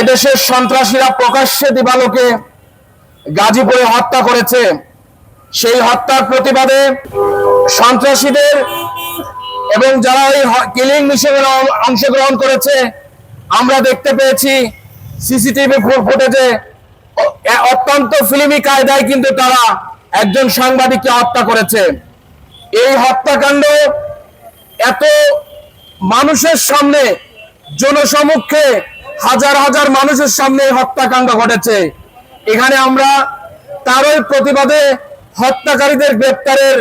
এদেশের সন্ত্রাসীরা প্রকাশ্যে দিবালোকে গাজীপুরে হত্যা করেছে। সেই হত্যার প্রতিবাদে সন্ত্রাসীদের এবং যারা এই কিলিং মিশনে অংশগ্রহণ করেছে, আমরা দেখতে পেয়েছি সিসিটিভি ফুটেজে অত্যন্ত ফিল্মি কায়দায় কিন্তু তারা একজন সাংবাদিককে হত্যা করেছে। এই হত্যাকাণ্ড এত মানুষের সামনে, জনসমক্ষে হাজার হাজার মানুষের সামনে হত্যাকাণ্ড ঘটেছে। এখানে আমরা তারই প্রতিবাদে হত্যাকারীদের গ্রেপ্তারের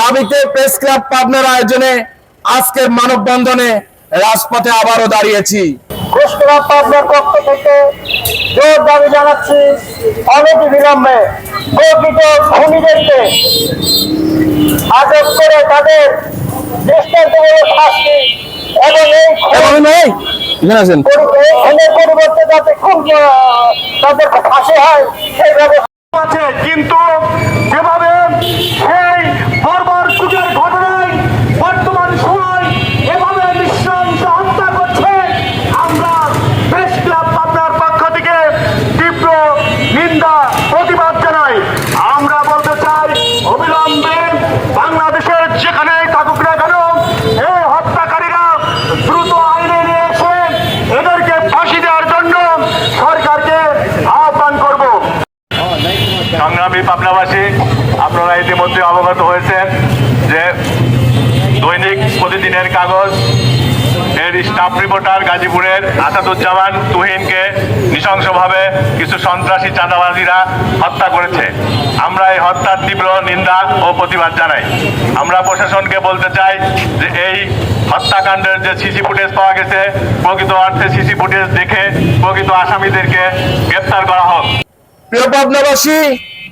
দাবিতে প্রেস ক্লাব পাবনার আয়োজনে আজকের মানববন্ধনে রাজপথে আবারও দাঁড়িয়েছি। ঘোষণা পাবনার পক্ষ থেকে জোর দাবি জানাচ্ছি অনতি বিলম্বে প্রকৃত খুনিদেরকে আটক করে তাদের দৃষ্টান্তমূলক শাস্তি এবং এই এখানে আছেন পরিবর্তে যাতে তাদের ফাঁসি হয়, সেই ব্যবস্থা আছে। কিন্তু যেভাবে সেই বর্বর যুগের ঘটনায় বর্তমান সময় এভাবে নৃশংস হত্যা করছে, আমরা প্রেস ক্লাব পাবনার পক্ষ থেকে তীব্র নিন্দা সংগ্রামী পাবনাবাসী, আপনারা ইতিমধ্যে অবগত হয়েছেন যে দৈনিক প্রতিদিনের কাগজ, এর স্টাফ রিপোর্টার গাজীপুরের আসাদুজ্জামান তুহিনকে নৃশংসভাবে কিছু সন্ত্রাসী চাঁদাবাজিরা হত্যা করেছে। আমরা এই হত্যার তীব্র নিন্দা ও প্রতিবাদ জানাই। আমরা প্রশাসনকে বলতে চাই যে এই হত্যাকাণ্ডের যে সিসি ফুটেজ পাওয়া গেছে, প্রকৃত অর্থে সিসি ফুটেজ দেখে প্রকৃত আসামিদেরকে গ্রেপ্তার করা হোক। প্রিয় পাবনাবাসী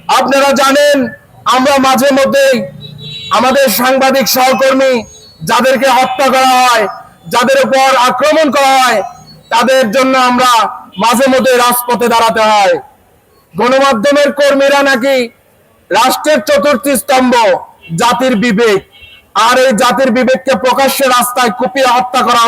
আপনারা জানেন, আমরা মাঝে মধ্যে আমাদের সাংবাদিক সহকর্মী যাদেরকে হত্যা করা হয়, যাদের উপর আক্রমণ করা হয়, তাদের জন্য আমরা মাঝে মধ্যে রাজপথে দাঁড়াতে হয়। গণমাধ্যমের কর্মীরা নাকি রাষ্ট্রের চতুর্থ স্তম্ভ, জাতির বিবেক। আর এই জাতির বিবেককে প্রকাশ্যে রাস্তায় কুপিয়ে হত্যা করা